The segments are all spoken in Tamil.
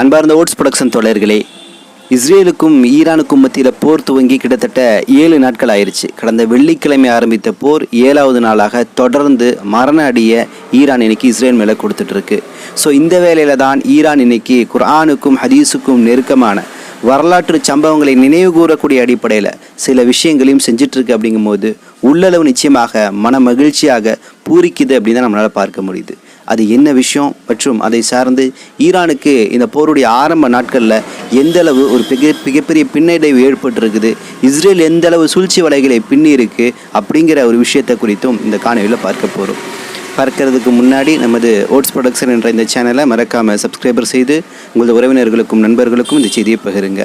அன்பார்ந்த ஓட்ஸ் ப்ரொடக்ஷன் தோழர்களே இஸ்ரேலுக்கும் ஈரானுக்கும் மத்தியில் போர் துவங்கி கிட்டத்தட்ட ஏழு நாட்கள் ஆயிடுச்சு கடந்த வெள்ளிக்கிழமை ஆரம்பித்த போர் ஏழாவது நாளாக தொடர்ந்து மரண அடிய ஈரான் இன்னைக்கு இஸ்ரேல் மேலே கொடுத்துட்ருக்கு. ஸோ இந்த வேலையில் தான் ஈரான் இன்னைக்கு குர்ஆனுக்கும் ஹதீஸுக்கும் நெருக்கமான வரலாற்று சம்பவங்களை நினைவு கூறக்கூடிய அடிப்படையில் சில விஷயங்களையும் செஞ்சிட்ருக்கு அப்படிங்கும்போது உள்ளளவு நிச்சயமாக மன மகிழ்ச்சியாக பூரிக்குது அப்படின்னு தான் நம்மளால் பார்க்க முடியுது. அது என்ன விஷயம்? மற்றும் அதை சார்ந்து ஈரானுக்கு இந்த போருடைய ஆரம்ப நாட்களில் எந்தளவு ஒரு மிக மிகப்பெரிய பின்னடைவு ஏற்பட்டிருக்குது? இஸ்ரேல் எந்த அளவு சூழ்ச்சி வலைகளை பின்னி இருக்குது அப்படிங்கிற ஒரு விஷயத்தை குறித்தும் இந்த காணொலியில் பார்க்க போகிறோம் பார்க்கறதுக்கு முன்னாடி நமது ஓட்ஸ் ப்ரொடக்ஷன் என்ற இந்த சேனலை மறக்காமல் சப்ஸ்கிரைபர் செய்து உங்களது உறவினர்களுக்கும் நண்பர்களுக்கும் இந்த செய்தியை பகிருங்க.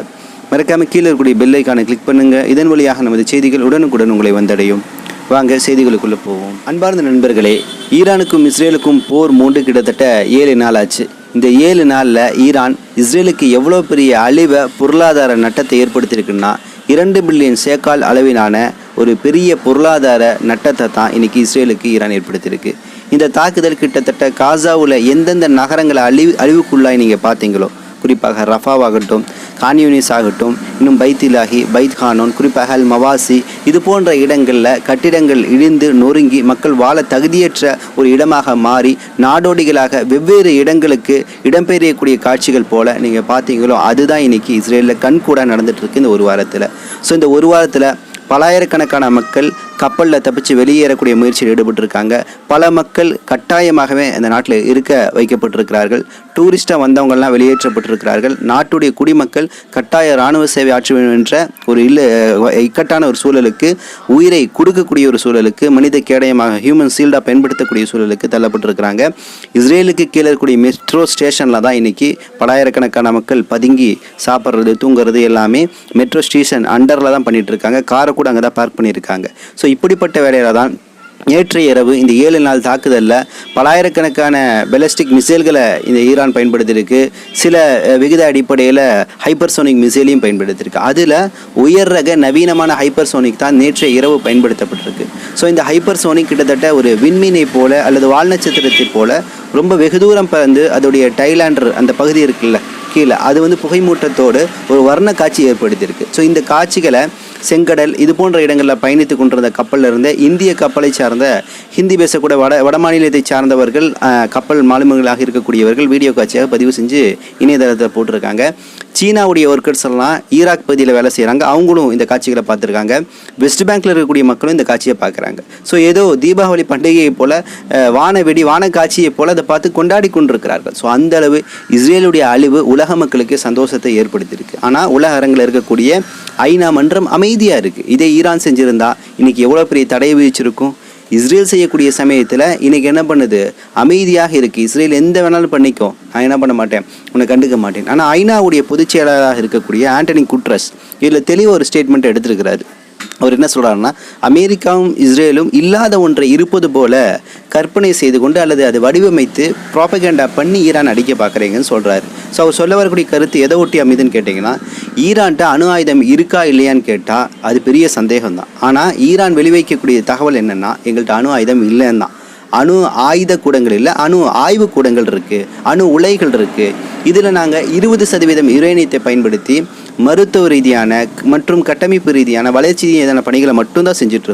மறக்காமல் கீழே இருக்கக்கூடிய பெல்லைக்கான கிளிக் பண்ணுங்கள் இதன் வழியாக நமது செய்திகள் உடனுக்குடன் உங்களை வந்தடையும். வாங்க செய்திகளுக்குள்ளே போவோம். அன்பார்ந்த நண்பர்களே ஈரானுக்கும் இஸ்ரேலுக்கும் போர் மூன்று கிட்டத்தட்ட ஏழு நாள் ஆச்சு. இந்த ஏழு நாளில் ஈரான் இஸ்ரேலுக்கு எவ்வளோ பெரிய அழிவை பொருளாதார நட்டத்தை ஏற்படுத்தியிருக்குன்னா இரண்டு பில்லியன் சேக்கால் அளவிலான ஒரு பெரிய பொருளாதார நட்டத்தை தான் இன்றைக்கி இஸ்ரேலுக்கு ஈரான் ஏற்படுத்தியிருக்கு. இந்த தாக்குதல் கிட்டத்தட்ட காசாவில் எந்தெந்த நகரங்களை அழிவு அழிவுக்குள்ளாய் நீங்கள் பார்த்தீங்களோ குறிப்பாக ரஃபாவாகட்டும் கான்யூனிஸ் ஆகட்டும் இன்னும் பைத்திலாகி பைத் ஹானோன் குறிப்பாக அல் மவாசி இது போன்ற இடங்களில் கட்டிடங்கள் இடிந்து நொறுங்கி மக்கள் வாழ தகுதியற்ற ஒரு இடமாக மாறி நாடோடிகளாக வெவ்வேறு இடங்களுக்கு இடம்பெயரக்கூடிய காட்சிகள் போல நீங்கள் பார்த்தீங்களோ அதுதான் இன்னைக்கு இஸ்ரேலில் கண்கூட நடந்துட்டு இருக்கு இந்த ஒரு வாரத்தில். ஸோ இந்த ஒரு வாரத்தில் பலாயிரக்கணக்கான மக்கள் கப்பலில் தப்பிச்சு வெளியேறக்கூடிய முயற்சியில் ஈடுபட்டிருக்காங்க. பல மக்கள் கட்டாயமாகவே அந்த நாட்டில் இருக்க வைக்கப்பட்டிருக்கிறார்கள். டூரிஸ்டாக வந்தவங்கள்லாம் வெளியேற்றப்பட்டிருக்கிறார்கள். நாட்டுடைய குடிமக்கள் கட்டாய இராணுவ சேவை ஆற்ற வேண்டும் என்ற ஒரு இல்ல இக்கட்டான ஒரு சூழலுக்கு உயிரை கொடுக்கக்கூடிய ஒரு சூழலுக்கு மனித கேடயமாக ஹியூமன் சீல்டாக பயன்படுத்தக்கூடிய சூழலுக்கு தள்ளப்பட்டிருக்கிறாங்க. இஸ்ரேலுக்கு கீழே இருக்கக்கூடிய மெட்ரோ ஸ்டேஷனில் தான் இன்னைக்கு பலாயிரக்கணக்கான மக்கள் பதுங்கி சாப்பிட்றது தூங்குறது எல்லாமே மெட்ரோ ஸ்டேஷன் அண்டரில் தான் பண்ணிகிட்டு இருக்காங்க. காரை கூட அங்கே தான் பார்க் பண்ணியிருக்காங்க. ஸோ இப்படிப்பட்ட வேலையில தான் நேற்றைய இரவு இந்த ஏழு நாள் தாக்குதலில் பலாயிரக்கணக்கான பெலஸ்டிக் மிசைல்களை இந்த ஈரான் பயன்படுத்தியிருக்கு. சில விகித அடிப்படையில் ஹைப்பர்சோனிக் மிசைலையும் பயன்படுத்தியிருக்கு. அதில் உயர் ரக நவீனமான ஹைப்பர்சோனிக் தான் நேற்றைய இரவு பயன்படுத்தப்பட்டிருக்கு. ஸோ இந்த ஹைப்பர்சோனிக் கிட்டத்தட்ட ஒரு விண்மீனை போல அல்லது வால்நட்சத்திரத்தை போல ரொம்ப வெகு தூரம் பறந்து அதோடைய டைலாண்டர் அந்த பகுதி இருக்குல்ல கீழே அது வந்து புகைமூட்டத்தோடு ஒரு வர்ண காட்சி ஏற்படுத்தியிருக்கு. ஸோ இந்த காட்சிகளை செங்கடல் இது போன்ற இடங்களில் பயணித்து கொண்டிருந்த கப்பலில் இருந்த இந்திய கப்பலை சார்ந்த ஹிந்தி பேசக்கூட வட வடமாநிலத்தை சார்ந்தவர்கள் கப்பல் மாலுமிகளாக இருக்கக்கூடியவர்கள் வீடியோ காட்சியாக பதிவு செஞ்சு இணையதளத்தில் போட்டிருக்காங்க. சீனாவுடைய ஒர்க்கர்ஸ் எல்லாம் ஈராக் பகுதியில் வேலை செய்கிறாங்க அவங்களும் இந்த காட்சிகளை பார்த்துருக்காங்க. வெஸ்ட் பேங்க்ல இருக்கக்கூடிய மக்களும் இந்த காட்சியை பார்க்குறாங்க. ஸோ ஏதோ தீபாவளி பண்டிகையை போல் வான வெடி வான காட்சியை போல் அதை பார்த்து கொண்டாடி கொண்டிருக்கிறார்கள். ஸோ அந்த அளவு இஸ்ரேலுடைய அழிவு உலக மக்களுக்கு சந்தோஷத்தை ஏற்படுத்தியிருக்கு. ஆனால் உலக அரங்கில் இருக்கக்கூடிய ஐநா மன்றம் அமைதியாக இருக்குது இதே ஈரான் செஞ்சிருந்தா இன்றைக்கி எவ்வளோ பெரிய தடை விதிச்சிருக்கும்? இஸ்ரேல் செய்யக்கூடிய சமயத்தில் இன்னைக்கு என்ன பண்ணுது? அமைதியாக இருக்குது இஸ்ரேல் எந்த வேணாலும் பண்ணிக்கோ நான் என்ன பண்ண மாட்டேன்? உன்னை கண்டுக்க மாட்டேன். ஆனால் ஐநாவுடைய பொதுச் செயலாளராக இருக்கக்கூடிய ஆண்டனி குட்ரஸ் இதில் தெளிவாக ஒரு ஸ்டேட்மெண்ட் எடுத்திருக்கிறாரு. அவர் என்ன சொல்கிறாருன்னா அமெரிக்காவும் இஸ்ரேலும் இல்லாத ஒன்றை இருப்பது போல கற்பனை செய்து கொண்டு அல்லது அதை வடிவமைத்து ப்ராபகேண்டா பண்ணி ஈரான் அடிக்க பார்க்குறீங்கன்னு சொல்கிறாரு ஸோ அவர் சொல்ல வரக்கூடிய கருத்து எதை ஒட்டி அமைதுன்னு கேட்டிங்கன்னா ஈரான்ட்ட அணு ஆயுதம் இருக்கா இல்லையான்னு கேட்டால் அது பெரிய சந்தேகம் தான் ஆனால் ஈரான் வெளிவைக்கக்கூடிய தகவல் என்னென்னா எங்கள்கிட்ட அணு ஆயுதம் இல்லைன்னு தான் அணு ஆயுத கூடங்கள் இல்லை அணு ஆய்வு கூடங்கள் இருக்குது அணு உலைகள் இருக்குது இதில் நாங்கள் இருபது சதவீதம் யுரேனியத்தை பயன்படுத்தி மருத்துவ ரீதியான மற்றும் கட்டமைப்பு ரீதியான வளர்ச்சி ரீதியான பணிகளை மட்டும்தான் செஞ்சுட்டு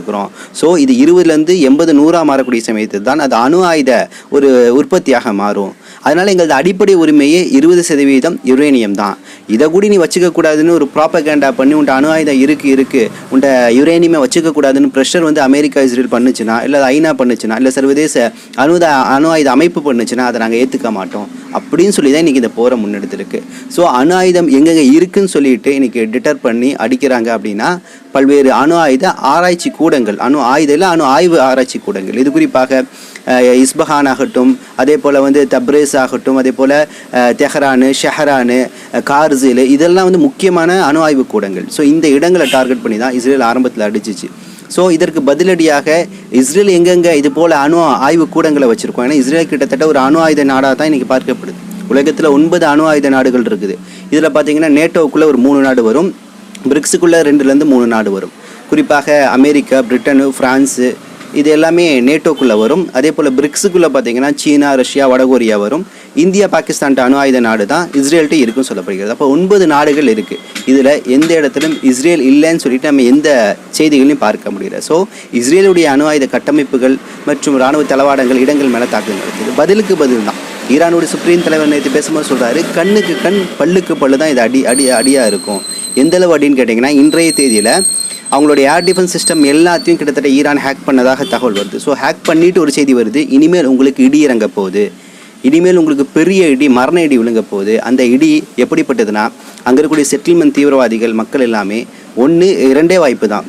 ஸோ இது இருபதுலேருந்து எண்பது நூறாக மாறக்கூடிய சமயத்தில் தான் அது அணு ஆயுத ஒரு உற்பத்தியாக மாறும். அதனால் எங்களது அடிப்படை உரிமையே இருபது சதவீதம் யுரேனியம் தான். இதை கூட நீ வச்சுக்க கூடாதுன்னு ஒரு ப்ராப்பகேண்டா பண்ணி உன்ட்ட அணு ஆயுதம் இருக்குது இருக்குது உன்ட்ட யுரேனியமே வச்சுக்க கூடாதுன்னு ப்ரெஷர் வந்து அமெரிக்கா இஸ்ரேல் பண்ணுச்சுன்னா இல்லை ஐநா பண்ணுச்சுன்னா இல்லை சர்வதேச அணுத அணு ஆயுத அமைப்பு பண்ணுச்சுன்னா அதை நாங்கள் ஏற்றுக்க மாட்டோம். அப்படின்னு சொல்லி தான் இன்றைக்கி இந்த போரை முன்னெடுத்திருக்கு. ஸோ அணு ஆயுதம் எங்கெங்கே இருக்குன்னு சொல்லிட்டு இன்னைக்கு டிட்டர் பண்ணி அடிக்கிறாங்க அப்படின்னா பல்வேறு அணு ஆயுத ஆராய்ச்சி கூடங்கள் அணு ஆயுத இல்லை அணு ஆய்வு ஆராய்ச்சி கூடங்கள். இது குறிப்பாக இஸ்பஹான் ஆகட்டும் அதே போல் வந்து தப்ரேஸ் ஃபேஸ் ஆகட்டும். அதே போல் தெஹரானு ஷெஹரானு அஹ், இதெல்லாம் வந்து முக்கியமான அணு ஆய்வு கூடங்கள். ஸோ இந்த இடங்களை டார்கெட் பண்ணி தான் இஸ்ரேல் ஆரம்பத்தில் அடிச்சிச்சு. ஸோ இதற்கு பதிலடியாக இஸ்ரேல் எங்கெங்கே இது போல் அணு ஆய்வு கூடங்களை வச்சுருக்கோம். ஏன்னா இஸ்ரேல் கிட்டத்தட்ட ஒரு அணு ஆயுத நாடாக தான் இன்றைக்கி பார்க்கப்படுது. உலகத்தில் ஒன்பது அணு ஆயுத நாடுகள் இருக்குது. இதில் பார்த்தீங்கன்னா நேட்டோவுக்குள்ளே ஒரு மூணு நாடு வரும். பிரிக்ஸுக்குள்ளே ரெண்டுலேருந்து மூணு நாடு வரும். குறிப்பாக அமெரிக்கா பிரிட்டனு ஃப்ரான்ஸு இது எல்லாமே நேட்டோக்குள்ளே வரும். அதே போல் பிரிக்ஸுக்குள்ளே பார்த்தீங்கன்னா சீனா ரஷ்யா வடகொரியா வரும். இந்தியா பாகிஸ்தான் அணு ஆயுத நாடு தான் இஸ்ரேல்கிட்ட இருக்குன்னு சொல்லப்படுகிறது. அப்போ ஒன்பது நாடுகள் இருக்குது இதில் எந்த இடத்திலும் இஸ்ரேல் இல்லைன்னு சொல்லிட்டு நம்ம எந்த செய்திகளையும் பார்க்க முடியல. ஸோ இஸ்ரேலுடைய அணு ஆயுத கட்டமைப்புகள் மற்றும் இராணுவ தளவாடங்கள் இடங்கள் மேலே தாக்குதல் நடக்குது. பதிலுக்கு பதில் தான். ஈரானுடைய சுப்ரீம் தலைவர் நேற்று பேசும்போது சொல்கிறாரு கண்ணுக்கு கண் பல்லுக்கு பல்லு தான் இது அடி அடி அடியாக இருக்கும். எந்தளவு அப்படின்னு கேட்டிங்கன்னா இன்றைய தேதியில் அவங்களுடைய ஏர் டிஃபென்ஸ் சிஸ்டம் எல்லாத்தையும் கிட்டத்தட்ட ஈரான் ஹேக் பண்ணதாக தகவல் வருது. ஸோ ஹேக் பண்ணிட்டு ஒரு செய்தி வருது. இனிமேல் உங்களுக்கு இடி இறங்க போகுது. இனிமேல் உங்களுக்கு பெரிய இடி மரண இடி விழுங்க போகுது. அந்த இடி எப்படிப்பட்டதுன்னா அங்கே இருக்கக்கூடிய செட்டில்மெண்ட் தீவிரவாதிகள் மக்கள் எல்லாமே ஒன்று இரண்டே வாய்ப்பு தான்.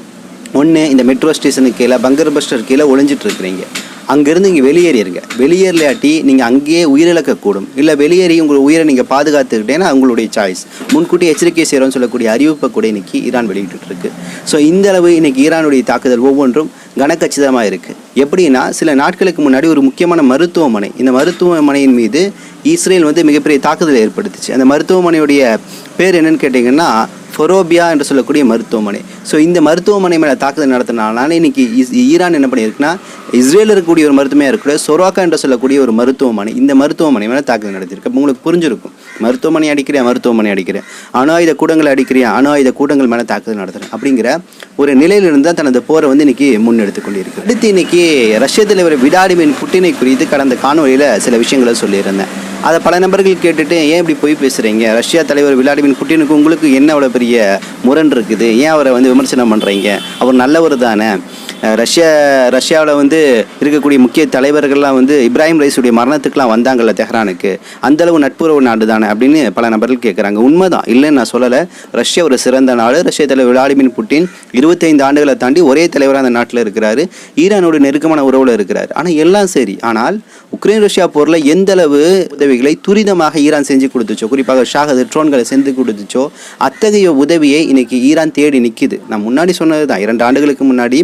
ஒன்று இந்த மெட்ரோ ஸ்டேஷனுக்கு கீழே பங்கர் பஸ்டர் கீழே ஒளிஞ்சிட்டு இருக்கிறீங்க. அங்கேருந்து இங்கே வெளியேறிடுங்க வெளியேறலையாட்டி நீங்கள் அங்கேயே உயிரிழக்கக்கூடும். இல்லை வெளியேறி உங்கள் உயிரை நீங்கள் பாதுகாத்துக்கிட்டேன்னா உங்களுடைய சாய்ஸ் முன்கூட்டி எச்சரிக்கை செய்கிறோம்னு சொல்லக்கூடிய அறிவிப்பை கூட இன்றைக்கி ஈரான் வெளியிட்டு இருக்கு ஸோ இந்த அளவு இன்றைக்கி ஈரானுடைய தாக்குதல் ஒவ்வொன்றும் கனக்கச்சிதமாக இருக்குது எப்படின்னா சில நாட்களுக்கு முன்னாடி ஒரு முக்கியமான மருத்துவமனை இந்த மருத்துவமனையின் மீது இஸ்ரேல் வந்து மிகப்பெரிய தாக்குதலை ஏற்படுத்துச்சு. அந்த மருத்துவமனையுடைய பேர் என்னன்னு கேட்டிங்கன்னா ஃபொரோபியா என்று சொல்லக்கூடிய மருத்துவமனை. ஸோ இந்த மருத்துவமனை மேலே தாக்குதல் நடத்தினால இன்னைக்கு இஸ்- ஈரான் என்ன பண்ணியிருக்குன்னா இஸ்ரேலில் இருக்கக்கூடிய ஒரு மருத்துவமையாக இருக்கக்கூடிய சொரோக்கா என்று சொல்லக்கூடிய ஒரு மருத்துவமனை இந்த மருத்துவமனை மேலே தாக்குதல் நடத்தியிருக்கு. அப்போ உங்களுக்கு புரிஞ்சிருக்கும் மருத்துவமனை அடிக்கிறேன் மருத்துவமனை அடிக்கிறேன் அணு ஆயுத கூடங்களை அடிக்கிறேன் அணு ஆயுத கூடங்கள் மேலே தாக்குதல் நடத்துகிறேன் அப்படிங்கிற ஒரு நிலையிலிருந்து தான் தனது போரை வந்து இன்னைக்கு முன்னெடுத்து கொண்டிருக்கு அடுத்து இன்னைக்கு ரஷ்ய தலைவர் விடாடிமின் புட்டினை குறித்து கடந்த காணொலியில் சில விஷயங்களை சொல்லியிருந்தேன். அதை பல நபர்கள் கேட்டுட்டு ஏன் இப்படி போய் பேசுகிறீங்க ரஷ்யா தலைவர் விளாடிமின் புட்டினுக்கு உங்களுக்கு என்ன அவ்வளோ பெரிய முரண் இருக்குது? ஏன் அவரை வந்து விமர்சனம் பண்ணுறீங்க அவர் நல்லவர் தானே. ரஷ்யா ரஷ்யாவில் வந்து இருக்கக்கூடிய முக்கிய தலைவர்கள்லாம் வந்து இப்ராஹிம் ரைஸுடைய மரணத்துக்குலாம் வந்தாங்கல்ல தெஹ்ரானுக்கு. அந்தளவு நட்புறவு நாடு தானே அப்படின்னு பல நபர்கள் கேட்குறாங்க உண்மைதான். இல்லைன்னு நான் சொல்லலை. ரஷ்யா ஒரு சிறந்த நாடு. ரஷ்ய தலைவர் விளாடிமிர் புட்டின் இருபத்தைந்து ஆண்டுகளை தாண்டி ஒரே தலைவராக அந்த நாட்டில் இருக்கிறாரு. ஈரானோட நெருக்கமான உறவில் இருக்கிறார். ஆனால் எல்லாம் சரி. ஆனால் உக்ரைன் ரஷ்யா போரில் எந்த அளவு உதவிகளை துரிதமாக ஈரான் செஞ்சு கொடுத்துச்சோ குறிப்பாக ஷாகது ட்ரோன்களை செஞ்சு கொடுத்துச்சோ அத்தகைய உதவியை இன்னைக்கு ஈரான் தேடி நிற்கிது நான் முன்னாடி சொன்னது தான் இரண்டு ஆண்டுகளுக்கு முன்னாடி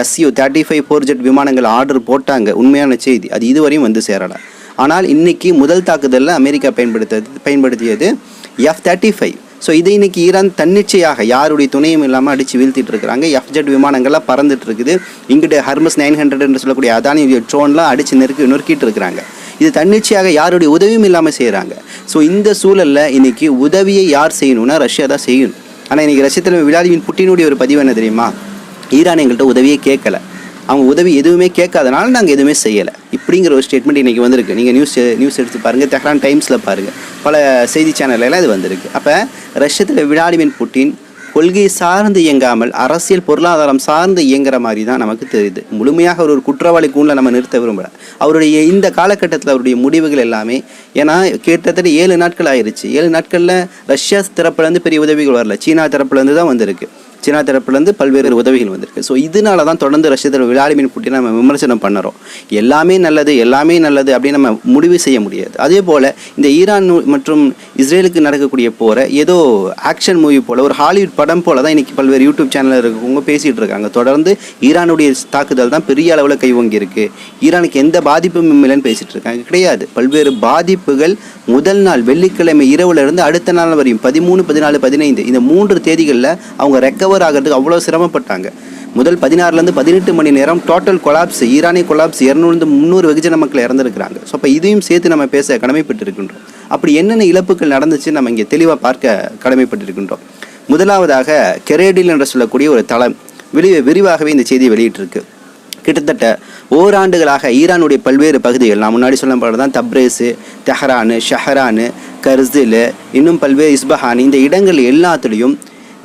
SU thirty five four jet விமானங்கள் ஆர்டர் போட்டாங்க. உண்மையான செய்தி. அது இதுவரையும் வந்து சேரலை. ஆனால் இன்றைக்கி முதல் தாக்குதலில் அமெரிக்கா பயன்படுத்தது பயன்படுத்தியது எஃப் தேர்ட்டி ஃபைவ் ஸோ இதை இன்றைக்கி ஈரான் தன்னிச்சையாக யாருடைய துணையும் இல்லாமல் அடித்து வீழ்த்திட்டு இருக்கிறாங்க. எஃப் ஜெட் விமானங்கள்லாம் பறந்துட்டு இருக்குது. இங்கிட்ட ஹர்மஸ் நைன் ஹண்ட்ரட் என்று சொல்லக்கூடிய அதானி ட்ரோன்லாம் அடித்து நெருக்கி நொறுக்கிட்டு இருக்கிறாங்க. இது தன்னிச்சையாக யாருடைய உதவியும் இல்லாமல் செய்கிறாங்க ஸோ இந்த சூழலில் இன்றைக்கி உதவியை யார் செய்யணும்னா ரஷ்யா தான் செய்யணும் ஆனால் இன்றைக்கி ரஷ்யத்தில் விளாடிமின் புட்டினுடைய ஒரு பதிவு என்ன தெரியுமா? ஈரான் எங்கள்கிட்ட உதவியே கேட்கல. அவங்க உதவி எதுவுமே கேட்காதனால நாங்கள் எதுவுமே செய்யலை. இப்படிங்கிற ஒரு ஸ்டேட்மெண்ட் இன்றைக்கி வந்திருக்கு. நீங்கள் நியூஸ் நியூஸ் எடுத்து பாருங்கள் தெஹ்ரான் டைம்ஸில் பாருங்கள் பல செய்தி சேனல்ல இது வந்திருக்கு. அப்போ ரஷ்யத்தில் விளாடிமிர் புட்டின் கொள்கை சார்ந்து இயங்காமல் அரசியல் பொருளாதாரம் சார்ந்து இயங்குற மாதிரி தான் நமக்கு தெரியுது. முழுமையாக அவர் ஒரு குற்றவாளி கூண்டில் நம்ம நிறுத்த விரும்பல. அவருடைய இந்த காலகட்டத்தில் அவருடைய முடிவுகள் எல்லாமே ஏன்னா கிட்டத்தட்ட ஏழு நாட்கள் ஆயிடுச்சு ஏழு நாட்களில் ரஷ்யா தரப்புலேருந்து பெரிய உதவிகள் வரல. சீனா தரப்புலேருந்து தான் வந்திருக்கு. சீனா தரப்புலேருந்து பல்வேறு உதவிகள் வந்திருக்கு. ஸோ இதனால தான் தொடர்ந்து ரஷ்ய தலைவர் விளாடிமின் புட்டினை நம்ம விமர்சனம் பண்ணுறோம். எல்லாமே நல்லது எல்லாமே நல்லது அப்படின்னு நம்ம முடிவு செய்ய முடியாது. அதே போல் இந்த ஈரான் மற்றும் இஸ்ரேலுக்கு நடக்கக்கூடிய போகிற ஏதோ ஆக்ஷன் மூவி போல் ஒரு ஹாலிவுட் படம் போல் தான் இன்றைக்கி பல்வேறு யூடியூப் சேனலில் இருக்கவங்க பேசிகிட்டு இருக்காங்க. தொடர்ந்து ஈரானுடைய தாக்குதல் தான் பெரிய அளவில் கைவங்கியிருக்கு. ஈரானுக்கு எந்த பாதிப்பும் இல்லைன்னு பேசிகிட்டு இருக்காங்க. கிடையாது. பல்வேறு பாதிப்புகள் முதல் நாள் வெள்ளிக்கிழமை இரவுலேருந்து அடுத்த நாள் வரையும் பதிமூணு பதினாலு பதினைந்து இந்த மூன்று தேதிகளில் அவங்க ரெக்கவர் ஆகிறதுக்கு அவ்வளோ சிரமப்பட்டாங்க. முதல் பதினாறுலேருந்து பதினெட்டு மணி நேரம் டோட்டல் கொலாப்ஸ் ஈரானிய கொலாப்ஸ் இரநூறு முந்நூறு வெகுஜன மக்கள் இறந்துருக்கிறாங்க. ஸோ அப்போ இதையும் சேர்த்து நம்ம பேச கடமைப்பட்டிருக்கின்றோம். அப்படி என்னென்ன இழப்புகள் நடந்துச்சு நம்ம இங்கே தெளிவாக பார்க்க கடமைப்பட்டிருக்கின்றோம். முதலாவதாக கெரேடில் என்று சொல்லக்கூடிய ஒரு தளம் விரி விரிவாகவே இந்த செய்தியை வெளியிட்டிருக்கு. கிட்டத்தட்ட ஓராண்டுகளாக ஈரானுடைய பல்வேறு பகுதிகள் நான் முன்னாடி சொல்லப்படுறது தான் தப்ரேஸு தெஹரானு ஷஹரானு கர்சில் இன்னும் பல்வேறு இஸ்பஹான் இந்த இடங்கள் எல்லாத்துலேயும்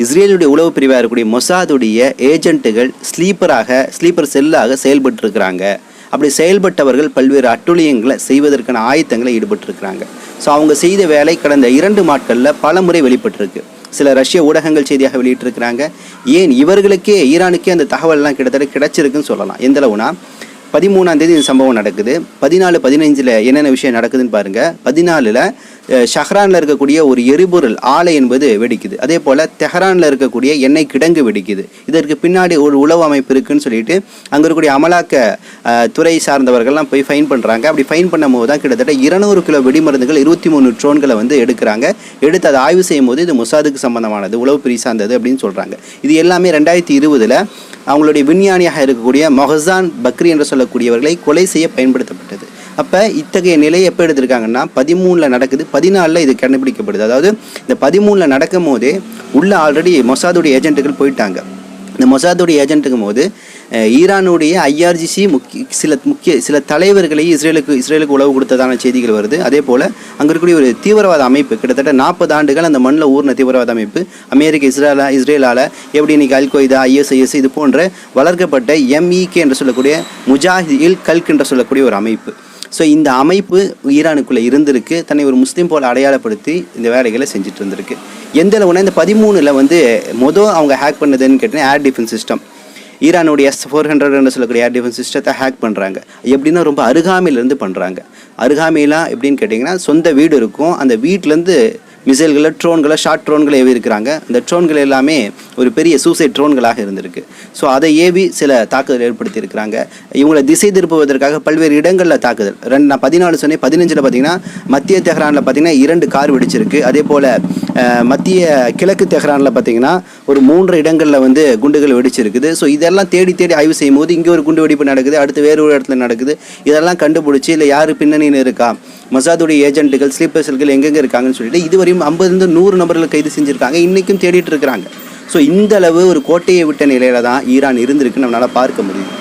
இஸ்ரேலுடைய உளவு பிரிவாக இருக்கக்கூடிய மொசாதுடைய ஏஜென்ட்டுகள் ஸ்லீப்பராக ஸ்லீப்பர் செல்லாக செயல்பட்டுருக்கிறாங்க. அப்படி செயல்பட்டவர்கள் பல்வேறு அட்டுழியங்களை செய்வதற்கான ஆயத்தங்களை ஈடுபட்டிருக்கிறாங்க. ஸோ அவங்க செய்த வேலை கடந்த இரண்டு நாட்களில் பல முறை வெளிப்பட்டிருக்கு. சில ரஷ்ய ஊடகங்கள் செய்தியாக வெளியிட்டிருக்கிறாங்க. ஏன் இவர்களுக்கே ஈரானுக்கே அந்த தகவல்லாம் கிட்டத்தட்ட கிடைச்சிருக்குன்னு சொல்லலாம். எந்த அளவுனா பதிமூணாம் தேதி இந்த சம்பவம் நடக்குது. பதினாலு பதினஞ்சில் என்னென்ன விஷயம் நடக்குதுன்னு பாருங்கள் பதினாலில் ஷஹ்ரானில் இருக்கக்கூடிய ஒரு எரிபொருள் ஆலை என்பது வெடிக்குது. அதே போல் தெஹரானில் இருக்கக்கூடிய எண்ணெய் கிடங்கு வெடிக்குது. இதற்கு பின்னாடி ஒரு உளவு அமைப்பு இருக்குன்னு சொல்லிட்டு அங்கே இருக்கக்கூடிய அமலாக்க துறை சார்ந்தவர்கள்லாம் போய் ஃபைன் பண்ணுறாங்க அப்படி ஃபைன் பண்ணும்போது தான் கிட்டத்தட்ட இருநூறு கிலோ வெடிமருந்துகள் இருபத்தி மூணு ட்ரோன்களை வந்து எடுக்கிறாங்க. எடுத்து அதை ஆய்வு செய்யும் போது இது முசாதுக்கு சம்பந்தமானது உளவு பிரி சார்ந்தது அப்படின்னு சொல்கிறாங்க இது எல்லாமே ரெண்டாயிரத்தி இருபதில் அவங்களுடைய விஞ்ஞானியாக இருக்கக்கூடிய மொஹசான் பக்ரி என்று சொல்லக்கூடியவர்களை கொலை செய்ய பயன்படுத்தப்பட்டது. அப்போ இத்தகைய நிலை எப்போ எடுத்திருக்காங்கன்னா பதிமூணில் நடக்குது பதினாலில் இது கண்டுபிடிக்கப்படுது. அதாவது இந்த பதிமூணில் நடக்கும் போதே உள்ளே ஆல்ரெடி மொசாதுடைய ஏஜென்ட்டுகள் போயிட்டாங்க. இந்த மொசாதுடைய ஏஜென்ட்டுக்கும் போது ஈரானுடைய ஐஆர்ஜிசி முக்கிய சில முக்கிய சில தலைவர்களை இஸ்ரேலுக்கு இஸ்ரேலுக்கு உளவு கொடுத்ததான செய்திகள் வருது. அதே போல் அங்கே இருக்கக்கூடிய ஒரு தீவிரவாத அமைப்பு கிட்டத்தட்ட நாற்பது ஆண்டுகள் அந்த மண்ணில் ஊர்ன தீவிரவாத அமைப்பு அமெரிக்க இஸ்ரேலா இஸ்ரேலால் எப்படி இன்னைக்கு அல்கொய்தா ஐஎஸ்ஐஎஸ் இது போன்ற வளர்க்கப்பட்ட எம்இகே என்று சொல்லக்கூடிய முஜாஹில் கல்க் என்று சொல்லக்கூடிய ஒரு அமைப்பு. ஸோ இந்த அமைப்பு ஈரானுக்குள்ளே இருந்திருக்கு. தன்னை ஒரு முஸ்லீம் போல் அடையாளப்படுத்தி இந்த வேலைகளை செஞ்சுட்டு இருந்திருக்கு. எந்த அளவுனா இந்த பதிமூணில் வந்து மொதல் அவங்க ஹேக் பண்ணதுன்னு கேட்டேன் ஏர் டிஃபென்ஸ் சிஸ்டம். ஈரானுடைய எஸ் ஃபோர் ஹண்ட்ரட்னு சொல்லக்கூடிய ஏர் டிஃபென்ஸ் சிஸ்டத்தை ஹேக் பண்ணுறாங்க எப்படின்னா ரொம்ப அருகாமையிலேருந்து பண்ணுறாங்க அருகாமையிலாம் எப்படின்னு கேட்டிங்கன்னா சொந்த வீடு இருக்கும். அந்த வீட்டிலேருந்து மிசைல்களை ட்ரோன்களை ஷார்ட் ட்ரோன்களை ஏவி இருக்கிறாங்க. இந்த ட்ரோன்கள் எல்லாமே ஒரு பெரிய சூசைட் ட்ரோன்களாக இருந்திருக்கு. ஸோ அதை ஏவி சில தாக்குதல் ஏற்படுத்தியிருக்கிறாங்க இவங்களை திசை திருப்புவதற்காக பல்வேறு இடங்களில் தாக்குதல். ரெண்டு நான் பதினாலு சொன்னேன். பதினஞ்சில் பார்த்தீங்கன்னா மத்திய தெஹ்ரானில் பார்த்தீங்கன்னா இரண்டு கார் வெடிச்சிருக்கு. அதே போல் மத்திய கிழக்கு தெஹ்ரானில் பார்த்தீங்கன்னா ஒரு மூன்று இடங்களில் வந்து குண்டுகள் வெடிச்சிருக்குது. ஸோ இதெல்லாம் தேடி தேடி ஆய்வு செய்யும் போது இங்கே ஒரு குண்டு வெடிப்பு நடக்குது அடுத்து வேறு ஒரு இடத்துல நடக்குது. இதெல்லாம் கண்டுபிடிச்சி இல்லை யார் பின்னணியில் இருக்கா? மசாதுடைய ஏஜென்ட்டுகள் ஸ்லீப்பர்ஸ்கள் எங்கெங்கே இருக்காங்கன்னு சொல்லிட்டு இதுவரையும் ஐம்பதுலேருந்து நூறு நபர்களை கைது செஞ்சுருக்காங்க. இன்றைக்கும் தேடிட்டு இருக்கிறாங்க. ஸோ இந்த அளவு ஒரு கோட்டையை விட்ட நிலையில தான் ஈரான் இருந்திருக்குன்னு நம்மளால் பார்க்க முடியும்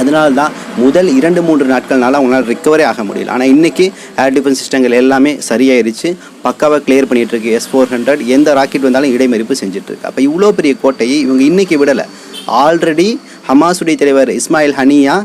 அதனால தான் முதல் இரண்டு மூன்று நாட்கள்னால அவங்களால் ரிக்கவரே ஆக முடியல. ஆனால் இன்றைக்கி ஏர் டிஃபென்ஸ் சிஸ்டங்கள் எல்லாமே சரியாயிருச்சு. பக்காவாக கிளியர் பண்ணிகிட்ருக்கு எஸ் ஃபோர் ஹண்ட்ரட் எந்த ராக்கெட் வந்தாலும் இடைமறிப்பு செஞ்சிட்ருக்கு அப்போ இவ்வளோ பெரிய கோட்டையை இவங்க இன்றைக்கி விடலை. ஆல்ரெடி ஹமாஸுடைய தலைவர் இஸ்மாயில் ஹனியா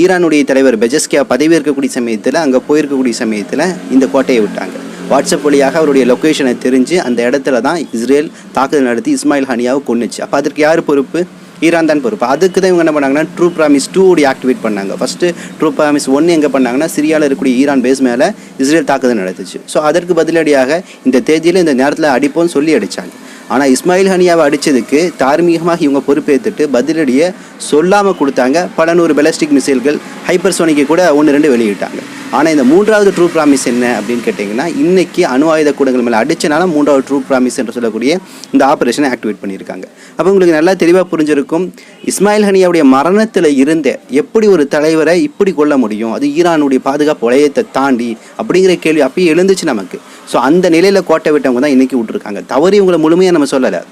ஈரானுடைய தலைவர் பெஜஸ்கியா பதவி இருக்கக்கூடிய சமயத்தில் அங்கே போயிருக்கக்கூடிய சமயத்தில் இந்த கோட்டையை விட்டாங்க. வாட்ஸ்அப் வழியாக அவருடைய லொக்கேஷனை தெரிஞ்சு அந்த இடத்துல தான் இஸ்ரேல் தாக்குதல் நடத்தி இஸ்மாயில் ஹனியாவை கொண்டுச்சு அப்போ அதற்கு யார் பொறுப்பு? ஈரான் தான் பொறுப்பு. அதுக்கு தான் இவங்க என்ன பண்ணாங்கன்னா ட்ரூ ப்ராமிஸ் டூ ஆக்டிவேட் பண்ணாங்க. ஃபஸ்ட்டு ட்ரூ ப்ராமிஸ் ஒன்று எங்கே பண்ணாங்கன்னா சிரியாவில் இருக்கக்கூடிய ஈரான் பேஸ் மேலே இஸ்ரேல் தாக்குதல் நடத்துச்சு. ஸோ அதற்கு பதிலடியாக இந்த தேதியில் இந்த நேரத்தில் அடிப்போம்னு சொல்லி அடித்தாங்க ஆனால் இஸ்மாயில் ஹனியாவை அடித்ததுக்கு தார்மீகமாக இவங்க பொறுப்பேற்றுட்டு பதிலடியை சொல்லாமல் கொடுத்தாங்க. பல நூறு பெலஸ்டிக் மிசைல்கள் ஹைப்பர்சோனிக்கு கூட ஒன்று ரெண்டு வெளியிட்டாங்க. ஆனால் இந்த மூன்றாவது ட்ரூ ப்ராமிஸ் என்ன அப்படின்னு கேட்டிங்கன்னா இன்னைக்கு அணு ஆயுத கூடங்கள் மேலே அடிச்சனால மூன்றாவது ட்ரூ ப்ராமிஸ் என்று சொல்லக்கூடிய இந்த ஆப்ரேஷனை ஆக்டிவேட் பண்ணியிருக்காங்க. அப்போ உங்களுக்கு நல்லா தெளிவாக புரிஞ்சிருக்கும் இஸ்மாயில் ஹனியாவுடைய மரணத்தில் இருந்தே எப்படி ஒரு தலைவரை இப்படி கொள்ள முடியும்? அது ஈரானுடைய பாதுகாப்பு வளையத்தை தாண்டி அப்படிங்கிற கேள்வி அப்பயே எழுந்துச்சு நமக்கு. ஸோ அந்த நிலையில் கோட்டை விட்டவங்க தான் இன்றைக்கி விட்டுருக்காங்க. தவறி இவங்களை முழுமையாக நம்ம சொல்லலை.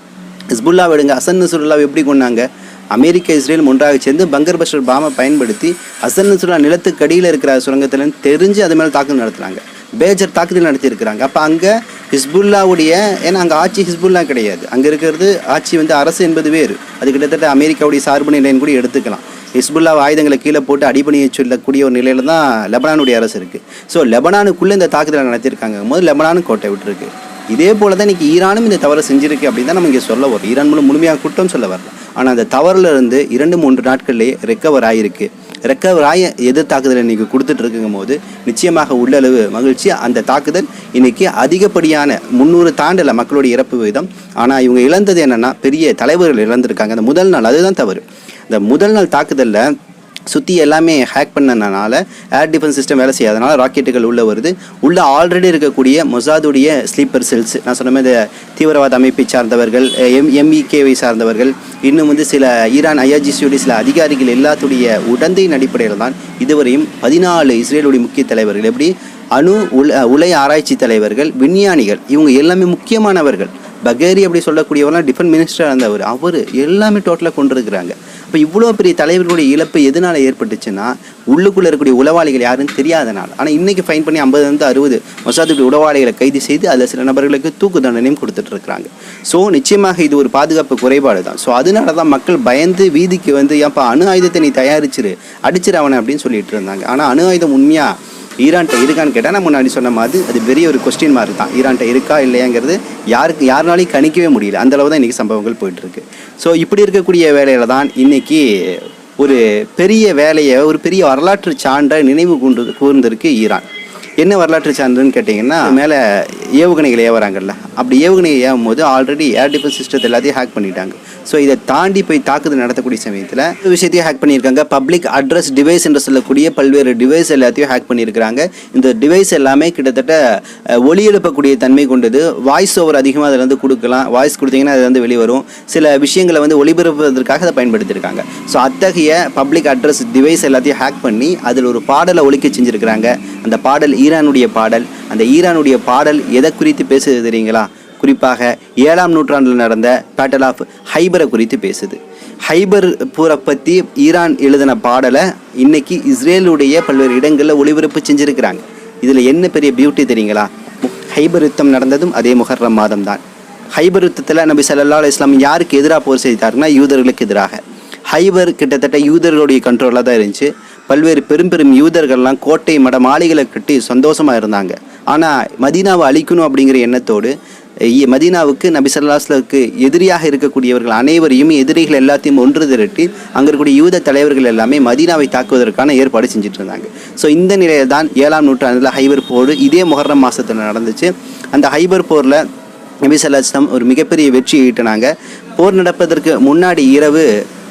ஹிஸ்புல்லா விடுங்க அசன் சுல்லா எப்படி கொண்டாங்க அமெரிக்க இஸ்ரேல் ஒன்றாக சேர்ந்து பங்கர் பஷர் பாமை பயன்படுத்தி அசன் நசுல்லா நிலத்துக்கடியில் இருக்கிற சுரங்கத்துலன்னு தெரிஞ்சு அது மேலே தாக்குதல் நடத்துனாங்க பேஜர் தாக்குதல் நடத்தியிருக்கிறாங்க. அப்போ அங்கே ஹிஸ்புல்லாவுடைய ஏன்னா அங்கே ஆட்சி ஹிஸ்புல்லா கிடையாது. அங்கே இருக்கிறது ஆட்சி வந்து அரசு என்பது வேறு. அது கிட்டத்தட்ட அமெரிக்காவுடைய சார்பு நிலைன்னு கூட எடுத்துக்கலாம். ஹிஸ்புல்லா ஆயுதங்களை கீழே போட்டு அடிபணியை சொல்லக்கூடிய ஒரு நிலையில தான் லெபனானுடைய அரசு இருக்குது ஸோ லெபனானுக்குள்ளே இந்த தாக்குதலை நடத்தியிருக்காங்க. போது லெபனானு கோட்டை விட்டுருக்கு. இதே போல தான் இன்னைக்கு ஈரானும் இந்த தவறை செஞ்சிருக்கு அப்படின்னு தான் நம்ம இங்கே சொல்ல வரோம் ஈரான் மூலம் முழுமையாக குற்றம் சொல்ல வரல. ஆனால் அந்த தவறிலிருந்து இரண்டு மூன்று நாட்கள்லேயே ரெக்கவர் ஆகிருக்கு ரெக்கவர் ஆய எதிர் தாக்குதல் இன்றைக்கி கொடுத்துட்டு இருக்குங்கும் போது நிச்சயமாக உள்ளளவு மகிழ்ச்சி அந்த தாக்குதல் இன்றைக்கி அதிகப்படியான முந்நூறு தாண்டில் மக்களுடைய இறப்பு விகிதம் ஆனால் இவங்க இழந்தது என்னென்னா பெரிய தலைவர்கள் இழந்திருக்காங்க. அந்த முதல் நாள் அதுதான் தவறு. இந்த முதல் நாள் தாக்குதலில் சுற்றி எல்லாமே ஹேக் பண்ணனால ஏர் டிஃபென்ஸ் சிஸ்டம் வேலை செய்யாதனால ராக்கெட்டுகள் உள்ளே வருது. உள்ளே ஆல்ரெடி இருக்கக்கூடிய மொசாதுடைய ஸ்லீப்பர் செல்ஸ் நான் சொன்ன மாதிரி இந்த தீவிரவாத அமைப்பை சார்ந்தவர்கள் எம் எம்இகேவை சார்ந்தவர்கள் இன்னும் வந்து சில ஈரான் ஐஆர்ஜிசியுடைய சில அதிகாரிகள் எல்லாத்துடைய உடந்தையின் அடிப்படையில் தான் இதுவரையும் பதினாலு இஸ்ரேலுடைய முக்கிய தலைவர்கள் எப்படி அணு உல உலை ஆராய்ச்சி தலைவர்கள் விஞ்ஞானிகள் இவங்க எல்லாமே முக்கியமானவர்கள். பகேரி அப்படி சொல்லக்கூடியவரெல்லாம் டிஃபென்ஸ் மினிஸ்டராக இருந்தவர். அவர் எல்லாமே டோட்டலாக கொண்டிருக்கிறாங்க. அப்போ இவ்வளோ பெரிய தலைவர்களுடைய இழப்பு எதனால் ஏற்பட்டுச்சுன்னா உள்ளுக்குள்ளே இருக்கக்கூடிய உளவாளிகள் யாருன்னு தெரியாதனால் ஆனால் இன்றைக்கி ஃபைன் பண்ணி ஐம்பதுலேருந்து அறுபது மொசாதுடைய உளவாளிகளை கைது செய்து அதில் சில நபர்களுக்கு தூக்கு தண்டனையும் கொடுத்துட்டு இருக்கிறாங்க ஸோ நிச்சயமாக இது ஒரு பாதுகாப்பு குறைபாடு தான். ஸோ அதனால தான் மக்கள் பயந்து வீதிக்கு வந்து ஏன்ப்பா அணு ஆயுதத்தை நீ தயாரிச்சிரு அடிச்சிரு அவனை அப்படின்னு சொல்லிட்டு இருந்தாங்க. ஆனால் அணு ஆயுதம் உண்மையாக ஈரான்ட்ட இருக்கான்னு கேட்டால் நான் முன்னாடி சொன்ன மாதிரி அது பெரிய ஒரு கொஸ்டின் மார்க் தான். ஈரான்ட்ட இருக்கா இல்லையாங்கிறது யாருக்கு யாருனாலையும் கணிக்கவே முடியல. அந்த அளவு தான் இன்றைக்கி சம்பவங்கள் போயிட்டுருக்கு. ஸோ இப்படி இருக்கக்கூடிய வேலையில் தான் இன்றைக்கி ஒரு பெரிய வேலையை ஒரு பெரிய வரலாற்று சான்றை நினைவு கூண்டு கூர்ந்திருக்கு ஈரான். என்ன வரலாற்று சான்றுன்னு கேட்டிங்கன்னா மேலே ஏவுகணைகள் ஏவுறாங்கல்ல? அப்படி ஏவுகணையை ஏவும் போது ஆல்ரெடி ஏர் டிஃபென்ஸ் சிஸ்டத்தை எல்லாத்தையும் ஹேக் பண்ணிட்டாங்க. ஸோ இதை தாண்டி போய் தாக்குதல் நடத்தக்கூடிய சமயத்தில் விஷயத்தையும் ஹேக் பண்ணியிருக்காங்க. பப்ளிக் அட்ரஸ் டிவைஸ் என்று சொல்லக்கூடிய பல்வேறு டிவைஸ் எல்லாத்தையும் ஹேக் பண்ணியிருக்கிறாங்க. இந்த டிவைஸ் எல்லாமே கிட்டத்தட்ட ஒளி ஒலி எழுப்பக்கூடிய தன்மை கொண்டது. வாய்ஸ் ஓவர் அதிகமாக அதில் வந்து கொடுக்கலாம். வாய்ஸ் கொடுத்தீங்கன்னா அது வந்து வெளிவரும். சில விஷயங்களை வந்து ஒளிபரப்புவதற்காக அதை பயன்படுத்தியிருக்காங்க. ஸோ அத்தகைய பப்ளிக் அட்ரஸ் டிவைஸ் எல்லாத்தையும் ஹேக் பண்ணி அதில் ஒரு பாடலை ஒலிக்க செஞ்சுருக்கிறாங்க. அந்த பாடல் ஈரானுடைய பாடல். அந்த ஈரானுடைய பாடல் எதை குறித்து பேசுது தெரியுங்களா? குறிப்பாக ஏழாம் நூற்றாண்டில் நடந்த பேட்டல் ஆஃப் ஹைபரை குறித்து பேசுது. ஹைபர் பூரை பற்றி ஈரான் எழுதின பாடலை இன்னைக்கு இஸ்ரேலுடைய பல்வேறு இடங்களில் ஒளிபரப்பு செஞ்சுருக்கிறாங்க. இதில் என்ன பெரிய பியூட்டி தெரியுங்களா? ஹைபர் யுத்தம் நடந்ததும் அதே முஹர்ரம் மாதம் தான் ஹைபர் யுத்தத்தில் நபி சல்லா இஸ்லாம் யாருக்கு எதிராக போர் செய்தாருன்னா யூதர்களுக்கு எதிராக. ஹைபர் கிட்டத்தட்ட யூதர்களுடைய கண்ட்ரோலாக தான் இருந்துச்சு. பல்வேறு பெரும் பெரும் யூதர்கள்லாம் கோட்டை மட மாளிகளை கட்டி சந்தோஷமாக இருந்தாங்க. ஆனால் மதீனாவை அழிக்கணும் அப்படிங்கிற எண்ணத்தோடு மதீனாவுக்கு நபிசல்லாஸ்லுக்கு எதிரியாக இருக்கக்கூடியவர்கள் அனைவரையும் எதிரிகள் எல்லாத்தையும் ஒன்று திரட்டி அங்கே இருக்கக்கூடிய யூத தலைவர்கள் எல்லாமே மதீனாவை தாக்குவதற்கான ஏற்பாடு செஞ்சுட்டு இருந்தாங்க. ஸோ இந்த நிலையில் தான் ஏழாம் நூற்றாண்டில் ஹைபர் போர் இதே மொஹர்ரம் மாதத்தில் நடந்துச்சு. அந்த ஹைபர் போரில் நபி சல்லாஸ்லாம் ஒரு மிகப்பெரிய வெற்றி ஈட்டினாங்க. போர் நடப்பதற்கு முன்னாடி இரவு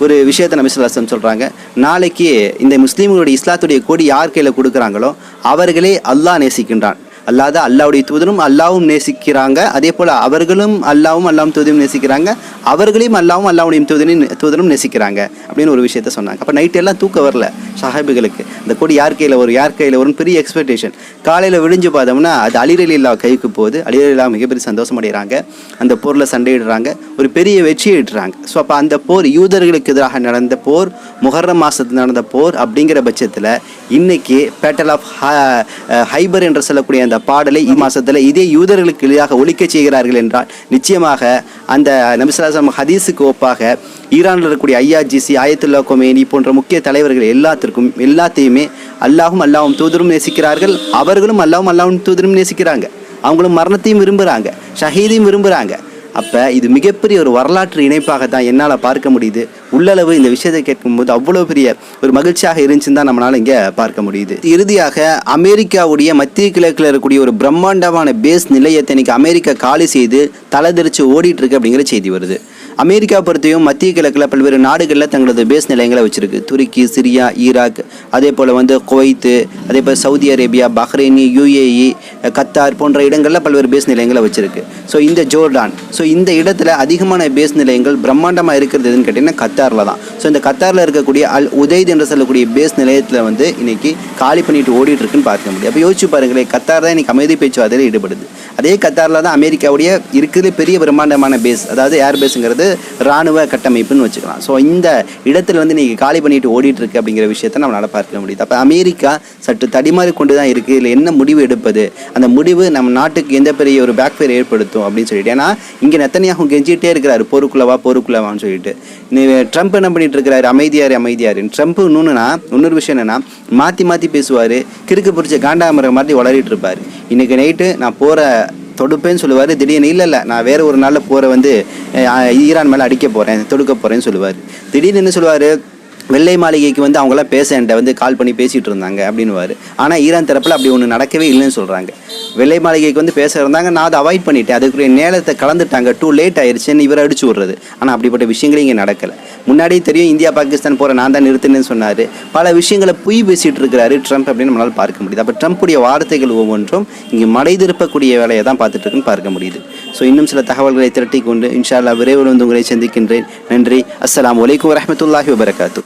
ஒரு விஷயத்தை நபி சொல்லாஸ்லம் சொல்கிறாங்க நாளைக்கு இந்த முஸ்லீம்களுடைய இஸ்லாத்துடைய கொடி யார் கையில் கொடுக்குறாங்களோ அவர்களே அல்லாஹ் நேசிக்கின்றான். அல்லாத அல்லாவுடைய தூதரும் அல்லாவும் நேசிக்கிறாங்க. அதே போல் அவர்களும் அல்லாவும் அல்லாவும் தூதரும் நேசிக்கிறாங்க. அவர்களையும் அல்லாவும் அல்லாவுடைய தூதரையும் தூதரும் நேசிக்கிறாங்க அப்படின்னு ஒரு விஷயத்த சொன்னாங்க. அப்போ நைட் எல்லாம் தூக்கம் வரல சஹாபிகளுக்கு. இந்த கொடி யார் கையில் வரும் யார் கையில் வரும்னு பெரிய எக்ஸ்பெக்டேஷன் காலையில் விழிஞ்சு பார்த்தோம்னா அது அலிரலி இல்லா கைக்கு போகுது. அலிரலி இல்லா மிகப்பெரிய சந்தோஷம் அடைகிறாங்க. அந்த போரில் சண்டையிடுறாங்க. ஒரு பெரிய வெற்றியை இடுறாங்க ஸோ அப்போ அந்த போர் யூதர்களுக்கு எதிராக நடந்த போர் முஹர்ரம் மாதத்தில் நடந்த போர் அப்படிங்கிற பட்சத்தில் இன்றைக்கி பேட்டல் ஆஃப் ஹைபர் என்று சொல்லக்கூடிய அந்த பாடலை இம்மாசத்தில் இதே யூதர்களுக்கு எளிதாக ஒழிக்க செய்கிறார்கள் என்றால் நிச்சயமாக அந்த நபிசலாசம் ஹதீஸுக்கு ஒப்பாக ஈரானில் இருக்கக்கூடிய ஐஆர்ஜிசி ஆயத்துல்லா கொமேனி போன்ற முக்கிய தலைவர்கள் எல்லாத்திற்கும் எல்லாத்தையுமே அல்லாஹும் அல்லாஹும் தூதரும் நேசிக்கிறார்கள். அவர்களும் அல்லாஹும் அல்லாஹும் தூதரும் நேசிக்கிறாங்க. அவங்களும் மரணத்தையும் விரும்புகிறாங்க ஷஹீதையும் விரும்புகிறாங்க அப்போ இது மிகப்பெரிய ஒரு வரலாற்று இணைப்பாக தான் என்னால் பார்க்க முடியுது. உள்ளளவு இந்த விஷயத்தை கேட்கும்போது அவ்வளோ பெரிய ஒரு மகிழ்ச்சியாக இருந்துச்சுன்னு தான் நம்மளால் இங்கே பார்க்க முடியுது. இறுதியாக அமெரிக்காவுடைய மத்திய கிழக்கில் இருக்கக்கூடிய ஒரு பிரம்மாண்டமான பேஸ் நிலையத்தை இன்னைக்கு அமெரிக்கா காலி செய்து தலைதெரிச்சு ஓடிட்டு இருக்கு அப்படிங்கிற செய்தி வருது. அமெரிக்கா பொறுத்தையும் மத்திய கிழக்கில் பல்வேறு நாடுகளில் தங்களது பேஸ் நிலையங்களை வச்சிருக்கு. துருக்கி சிரியா ஈராக் அதே போல் வந்து குவைத்து அதே போல் Saudi Arabia Bahrain UAE Qatar போன்ற இடங்களில் பல்வேறு பேஸ் நிலையங்களை வச்சிருக்கு. ஸோ இந்த ஜோர்டான். ஸோ இந்த இடத்துல அதிகமான பேஸ் நிலையங்கள் பிரம்மாண்டமாக இருக்கிறது எதுன்னு கேட்டிங்கன்னா கத்தாரில் தான். ஸோ இந்த கத்தாரில் இருக்கக்கூடிய அல் உதைத் என்று சொல்லக்கூடிய பேஸ் நிலையத்தில் வந்து இன்றைக்கி காலி பண்ணிட்டு ஓடிட்டு இருக்குன்னு பார்க்க முடியும். அப்போ யோசிச்சு பாருங்களேன் கத்தார் தான் இன்றைக்கி அமைதி பேச்சுவார்த்தையில் ஈடுபடுது. அதே கத்தாரில் தான் அமெரிக்காவுடைய இருக்கிறதுல பெரிய பிரம்மாண்டமான பேஸ் அதாவது ஏர் பேஸுங்கிறது ராணுவ கட்டமைப்புன்னு வச்சுக்கலாம். ஸோ இந்த இடத்துல வந்து நீங்கள் காலி பண்ணிட்டு ஓடிட்டு இருக்கு அப்படிங்கிற விஷயத்த நம்மளால் பார்க்க முடியுது. அப்போ அமெரிக்கா சற்று தடிமாறி கொண்டு தான் இருக்குது இதில் என்ன முடிவு எடுப்பது? அந்த முடிவு நம்ம நாட்டுக்கு எந்த பெரிய ஒரு பேக்ஃபேர் ஏற்படுத்தும் அப்படின்னு சொல்லிட்டு. ஏன்னா இங்கே நெத்தனியாகும் கெஞ்சிட்டே இருக்கிறாரு. போருக்குள்ளவா போருக்குள்ளவான்னு சொல்லிட்டு. நீ ட்ரம்ப் என்ன பண்ணிட்டு இருக்கிறாரு? அமைதியாரு அமைதியாரு. ட்ரம்ப் இன்னொன்னுனா இன்னொரு விஷயம் என்னன்னா மாற்றி மாற்றி பேசுவார். கிறுக்கு பிடிச்ச காண்டாமரம் மாதிரி வளரிட்டு இருப்பார். இன்றைக்கி நைட்டு நான் போகிற தொடுப்பேன்னு சொல்லுவார். திடீர்னு இல்லை இல்லை நான் வேறு ஒரு நாளில் போகிற வந்து ஈரான் மேலே அடிக்க போகிறேன் தொடுக்க போகிறேன்னு சொல்லுவார். திடீர்னு என்ன சொல்லுவார்? வெள்ளை மாளிகைக்கு வந்து அவங்களாம் பேச என்கிட்ட வந்து கால் பண்ணி பேசிகிட்டு இருந்தாங்க அப்படின்னுவார். ஆனால் ஈரான் தரப்பில் அப்படி ஒன்று நடக்கவே இல்லைன்னு சொல்கிறாங்க வெள்ளை மாளிகைக்கு வந்து பேச இருந்தாங்க. நான் அதை அவாய்ட் பண்ணிட்டேன். அதுக்குரிய நேரத்தை கலந்துட்டாங்க. டூ லேட் ஆயிடுச்சுன்னு இவரை அடிச்சு விட்றது. ஆனால் அப்படிப்பட்ட விஷயங்களும் இங்கே நடக்கலை. முன்னாடியே தெரியும் இந்தியா பாகிஸ்தான் போகிற நான் தான் நிறுத்தினேன்னு சொன்னார். பல விஷயங்களை பொய் பேசிகிட்டு இருக்கிறாரு ட்ரம்ப் அப்படின்னு நம்மளால் பார்க்க முடியுது. அப்போ ட்ரம்ப்புடைய வார்த்தைகள் ஒவ்வொன்றும் இங்கே மடை திருப்பக்கூடிய வேலையை தான் பார்த்துட்டு இருக்குன்னு பார்க்க முடியுது. ஸோ இன்னும் சில தகவல்களை திரட்டி கொண்டு இன்ஷால்லா விரைவில் வந்து உங்களை சந்திக்கின்றேன். நன்றி. அஸ்லாம் வலைக்கம் வரமத்துல்லாஹி வபரகாத்து.